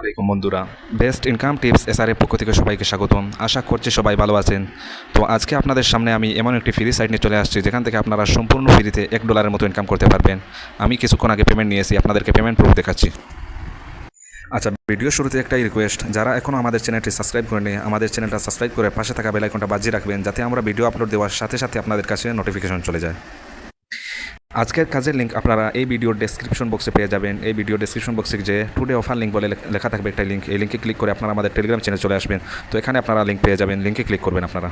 আলাইকুম বন্ধুরা। Best income tips এসআরের পক্ষ থেকে সবাইকে স্বাগতম। আশা করছি সবাই ভালো আছেন। তো আজকে আপনাদের সামনে আমি এমন একটি ফ্রি সাইট নিয়ে চলে আসছি, যেখান থেকে আপনারা সম্পূর্ণ ফ্রিতে এক ডলারের মতো ইনকাম করতে পারবেন। আমি কিছুক্ষণ আগে পেমেন্ট নিয়েছি, আপনাদেরকে পেমেন্ট প্রুফ দেখাচ্ছি। আচ্ছা ভিডিও শুরুতে একটাই রিকোয়েস্ট যারা এখনও আমাদের চ্যানেলটি সাবস্ক্রাইব করেনি আমাদের চ্যানেলটা সাবস্ক্রাইব করে পাশে থাকা বেল আইকনটা বাজিয়ে রাখবেন, যাতে আমরা ভিডিও আপলোড দেওয়ার সাথে সাথে আপনাদের কাছে নোটিফিকেশন চলে যায়। আজকের কাজের লিঙ্ক আপনারা এই ভিডিওর ডেসক্রিপশন বক্সে পেয়ে যাবেন। এই ভিডিও ডেসক্রিপশন বক্সে যে টুডে অফার লিঙ্ক বলে লেখা থাকবে একটা লিঙ্ক এই লিঙ্কে ক্লিক করে আপনারা আমাদের টেলিগ্রাম চ্যানেল চলে আসবেন। তো এখানে আপনারা লিঙ্ক পেয়ে যাবেন। লিঙ্কে ক্লিক করবেন আপনারা।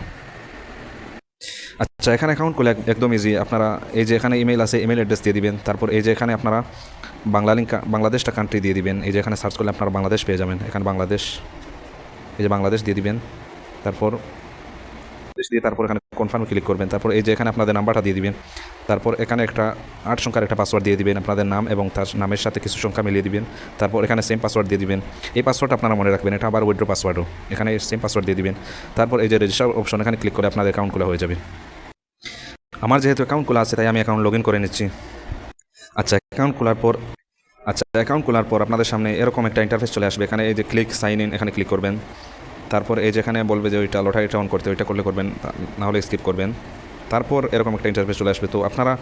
আচ্ছা এখানে অ্যাকাউন্ট করলে একদম ইজি আপনারা এই যে এখানে ইমেল আছে ইমেল অ্যাড্রেস দিয়ে দিবেন। তারপর এই যে এখানে আপনারা বাংলা লিঙ্ক বাংলাদেশটা কান্ট্রি দিয়ে দিবেন। এই যে এখানে সার্চ করলে আপনারা বাংলাদেশ পেয়ে যাবেন। এখানে বাংলাদেশ। এই যে বাংলাদেশ দিয়ে দিবেন। তারপর দিয়ে তারপর এখানে কনফার্ম ক্লিক করবেন। তারপর এই যে এখানে আপনাদের নাম্বারটা দিয়ে দিবেন। তারপর এখানে একটা আট সংখ্যার একটা পাসওয়ার্ড দিয়ে দিবেন আপনাদের নাম এবং তার নামের সাথে কিছু সংখ্যা মিলিয়ে দিবেন। তারপর এখানে সেম পাসওয়ার্ড দিয়ে দিবেন। এই পাসওয়ার্ড আপনারা মনে রাখবেন, এটা আবার উইড্রো পাসওয়ার্ডও এখানে সেম পাসওয়ার্ড দিয়ে দিবেন। তারপর এই যে রেজিস্টার অপশন এখানে ক্লিক করে আপনাদের অ্যাকাউন্ট খোলা হয়ে যাবে। আমার যেহেতু অ্যাকাউন্ট খোলা আছে, তাই আমি অ্যাকাউন্ট লগ ইন করে নিচ্ছি। আচ্ছা অ্যাকাউন্ট খোলার পর আচ্ছা অ্যাকাউন্ট খোলার পর আপনাদের সামনে এরকম একটা ইন্টারফেস চলে আসবে। এখানে এই যে ক্লিক সাইন ইন এখানে ক্লিক করবেন। তারপর এই যেখানে বলবে যে ওইটা লটারিটা অন করতে, ওইটা করলে করবেন তা- না হলে স্কিপ করবেন। তারপর এরকম একটা ইন্টারফেস চলে আসবে। তো আপনারা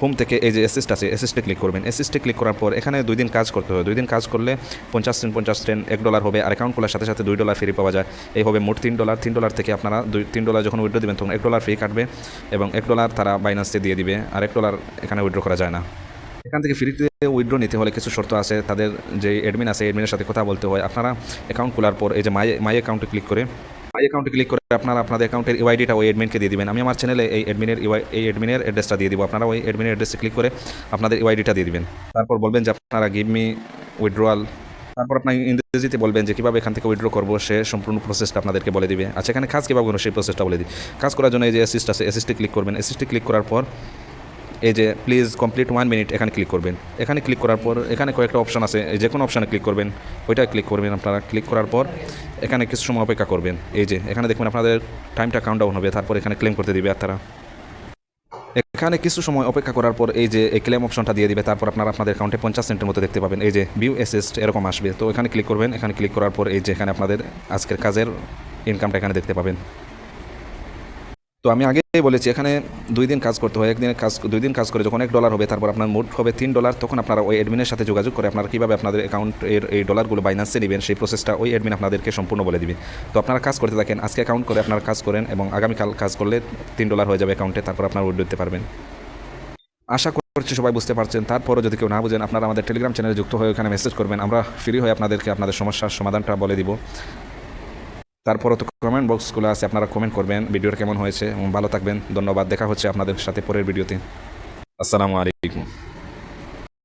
হোম থেকে এই যে অ্যাসিস্ট আছে অ্যাসিস্টে ক্লিক করবেন। অ্যাসিস্টে ক্লিক করার পর এখানে দুই দিন কাজ করতে হবে। দুই দিন কাজ করলে পঞ্চাশ সেন্ট পঞ্চাশ সেন্ট এক ডলার হবে। আর অ্যাকাউন্ট খোলার সাথে সাথে দুই ডলার ফ্রি পাওয়া যায়। এই হবে মোট তিন ডলার তিন ডলার থেকে আপনারা দুই, তিন ডলার যখন উইড্রো দেবেন, তখন এক ডলার ফ্রি কাটবে এবং এক ডলার তারা বাইনান্সে দিয়ে দিবে। আর এক ডলার এখানে উইড্রো করা যায় না। এখান থেকে ফ্রিতে উইড্রো নিতে হলে কিছু শর্ত আছে। তাদের যে অ্যাডমিন আছে অ্যাডমিনের সাথে কথা বলতে হয়। আপনারা অ্যাকাউন্ট খোলার পর এই যে মাই মাই অ্যাকাউন্টে ক্লিক করে মাই অ্যাকাউন্টে ক্লিক করে আপনারা আপনাদের অ্যাকাউন্টের ইউআইডিটা ওই অ্যাডমিনকে দিয়ে দিবেন। আমি আমার চ্যানেলে এই অ্যাডমিনের এই অ্যাডমিনের অ্যাড্রেসটা দিয়ে দিব। আপনারা ওই অ্যাডমিনের অ্যাড্রেসে ক্লিক করে আপনাদের ইউআইডিটা দিয়ে দিবেন। তারপর বলবেন যে আপনারা গিভ মি উইড্রোয়াল তারপর আপনার ইংরেজিতে বলবেন যে কীভাবে এখান থেকে উইড্রো করব, সে সম্পূর্ণ প্রসেসটা আপনাদেরকে বলে দিবে। আচ্ছা এখানে কাজ কীভাবে করব সেই প্রসেসটা বলে দিই। কাজ করার জন্য এই যে অ্যাসিস্ট আছে অ্যাসিস্টে ক্লিক করবেন। অ্যাসিস্টে ক্লিক করার পর এই যে প্লিজ কমপ্লিট ওয়ান মিনিট এখানে ক্লিক করবেন। এখানে ক্লিক করার পর, এখানে কয়েকটা অপশান আছে যে কোনো অপশানে ক্লিক করবেন। ওইটা ক্লিক করবেন আপনারা। ক্লিক করার পর, এখানে কিছু সময় অপেক্ষা করবেন। এই যে, এখানে দেখবেন আপনাদের টাইমটা কাউন্ট ডাউন হবে, তারপর এখানে ক্লেম করতে দিবে আর তারা এখানে কিছু সময় অপেক্ষা করার পর, এই যে, এই ক্লেম অপশনটা দিয়ে দিবে, তারপর আপনারা আপনাদের অ্যাকাউন্টে পঞ্চাশ সেন্টের মতো দেখতে পাবেন। এই যে ভিউ অ্যাসিস্ট এরকম আসবে। তো এখানে ক্লিক করবেন, এখানে ক্লিক করার পর, এই যে, এখানে আপনাদের আজকের কাজের ইনকামটা এখানে দেখতে পাবেন। তো আমি আগেই বলেছি, এখানে দুই দিন কাজ করতে হয় একদিনের কাজ, দুই দিন কাজ করে যখন এক ডলার হবে, তারপর আপনার মোট হবে তিন ডলার তখন আপনারা ওই অ্যাডমিনের সাথে যোগাযোগ করে আপনারা কীভাবে আপনাদের অ্যাকাউন্টের এই ডলারগুলো বাইন্যান্সে নেবেন, সেই প্রসেসটা ওই অ্যাডমিন আপনাদেরকে সম্পূর্ণ বলে দিবে। তো আপনারা কাজ করতে থাকেন, আজকে অ্যাকাউন্ট করে আপনারা কাজ করেন এবং আগামীকাল কাজ করলে তিন ডলার হয়ে যাবে অ্যাকাউন্টে তারপর আপনারা উইড দিতে পারবেন। আশা করছি সবাই বুঝতে পারছেন, তারপরও যদি কেউ না বুঝেন, আপনারা আমাদের টেলিগ্রাম চ্যানেলে যুক্ত হয়ে ওখানে মেসেজ করবেন, আমরা ফ্রি হয়ে আপনাদেরকে, আপনাদের সমস্যার সমাধানটা বলে দিব। তারপরও তো কমেন্ট বক্সগুলো আছে, আপনারা কমেন্ট করবেন, ভিডিওটা কেমন হয়েছে এবং ভালো থাকবেন, ধন্যবাদ, দেখা হচ্ছে আপনাদের সাথে পরের ভিডিওতে। আসসালামু আলাইকুম।